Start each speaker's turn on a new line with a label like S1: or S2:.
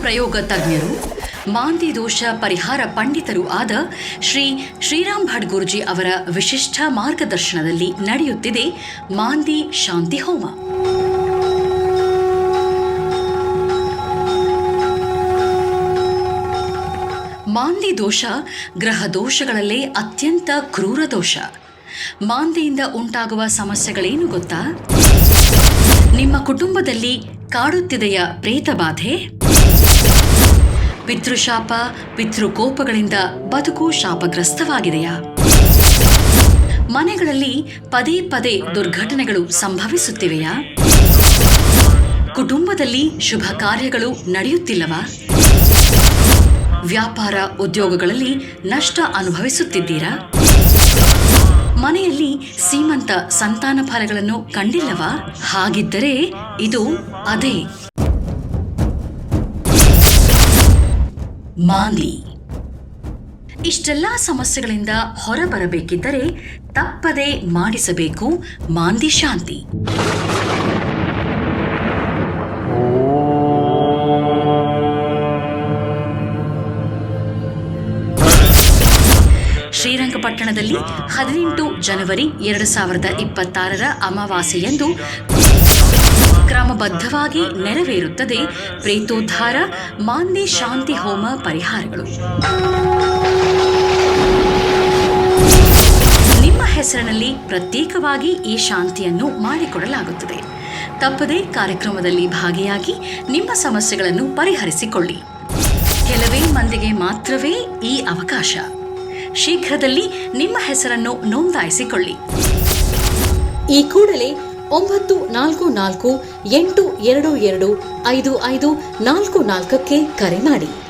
S1: ಪ್ರಯೋಗ ತಜ್ಞರು, ಮಾಂದಿ ದೋಷ ಪರಿಹಾರ ಪಂಡಿತರು ಆದ ಶ್ರೀ ಶ್ರೀರಾಮ್ ಭಟ್ ಗುರುಜಿ ಅವರ ವಿಶಿಷ್ಟ ಮಾರ್ಗದರ್ಶನದಲ್ಲಿ ನಡೆಯುತ್ತಿದೆ ಮಾಂದಿ ಶಾಂತಿ ಹೋಮ. ಮಾಂದಿ ದೋಷ ಗ್ರಹ ದೋಷಗಳಲ್ಲೇ ಅತ್ಯಂತ ಕ್ರೂರ ದೋಷ. ಮಾಂದಿಯಿಂದ ಉಂಟಾಗುವ ಸಮಸ್ಯೆಗಳೇನು ಗೊತ್ತಾ? ನಿಮ್ಮ ಕುಟುಂಬದಲ್ಲಿ ಕಾಡುತ್ತಿದೆಯ ಪ್ರೇತಬಾಧೆ? ಪಿತೃಶಾಪ, ಪಿತೃಕೋಪಗಳಿಂದ ಬದುಕು ಶಾಪಗ್ರಸ್ತವಾಗಿದೆಯಾ? ಮನೆಗಳಲ್ಲಿ ಪದೇ ಪದೇ ದುರ್ಘಟನೆಗಳು ಸಂಭವಿಸುತ್ತಿವೆಯಾ? ಕುಟುಂಬದಲ್ಲಿ ಶುಭ ಕಾರ್ಯಗಳು ನಡೆಯುತ್ತಿಲ್ಲವಾ? ವ್ಯಾಪಾರ ಉದ್ಯೋಗಗಳಲ್ಲಿ ನಷ್ಟ ಅನುಭವಿಸುತ್ತಿದ್ದೀರಾ? ಮನೆಯಲ್ಲಿ ಸೀಮಂತ ಸಂತಾನ ಫಲಗಳನ್ನು ಕಂಡಿಲ್ಲವಾ? ಹಾಗಿದ್ದರೆ ಇದು ಅದೇ. ಮಾಂದಿ ಇಷ್ಟೆಲ್ಲಾ ಸಮಸ್ಯೆಗಳಿಂದ ಹೊರಬರಬೇಕಿದ್ದರೆ ತಪ್ಪದೆ ಮಾಡಿಸಬೇಕು ಮಾಂದಿ ಶಾಂತಿ. ಶ್ರೀರಂಗಪಟ್ಟಣದಲ್ಲಿ ಹದಿನೆಂಟು ಜನವರಿ ಎರಡು ಸಾವಿರದ ಇಪ್ಪತ್ತಾರರ ಅಮಾವಾಸ್ಯೆಯಂದು ಕ್ರಮಬದ್ಧವಾಗಿ ನೆರವೇರುತ್ತದೆ. ಪ್ರೇತೋದ್ಧಾರ ಮಾಂದಿ ಶಾಂತಿ ಹೋಮ ಪರಿಹಾರಗಳು. ನಿಮ್ಮ ಹೆಸರಿನಲ್ಲಿ ಪ್ರತ್ಯೇಕವಾಗಿ ಈ ಶಾಂತಿಯನ್ನು ಮಾಡಿಕೊಡಲಾಗುತ್ತದೆ. ತಪ್ಪದೇ ಕಾರ್ಯಕ್ರಮದಲ್ಲಿ ಭಾಗಿಯಾಗಿ ನಿಮ್ಮ ಸಮಸ್ಯೆಗಳನ್ನು ಪರಿಹರಿಸಿಕೊಳ್ಳಿ. ಕೆಲವೇ ಮಂದಿಗೆ ಮಾತ್ರವೇ ಈ ಅವಕಾಶ. ಶೀಘ್ರದಲ್ಲಿ ನಿಮ್ಮ ಹೆಸರನ್ನು ನೋಂದಾಯಿಸಿಕೊಳ್ಳಿ.
S2: ಈ ಕೂಡಲೇ ಒಂಬತ್ತು ನಾಲ್ಕು ನಾಲ್ಕು ಎಂಟು ಎರಡು ಎರಡು ಐದು ಐದು ನಾಲ್ಕು ನಾಲ್ಕಕ್ಕೆ ಕರೆ ಮಾಡಿ.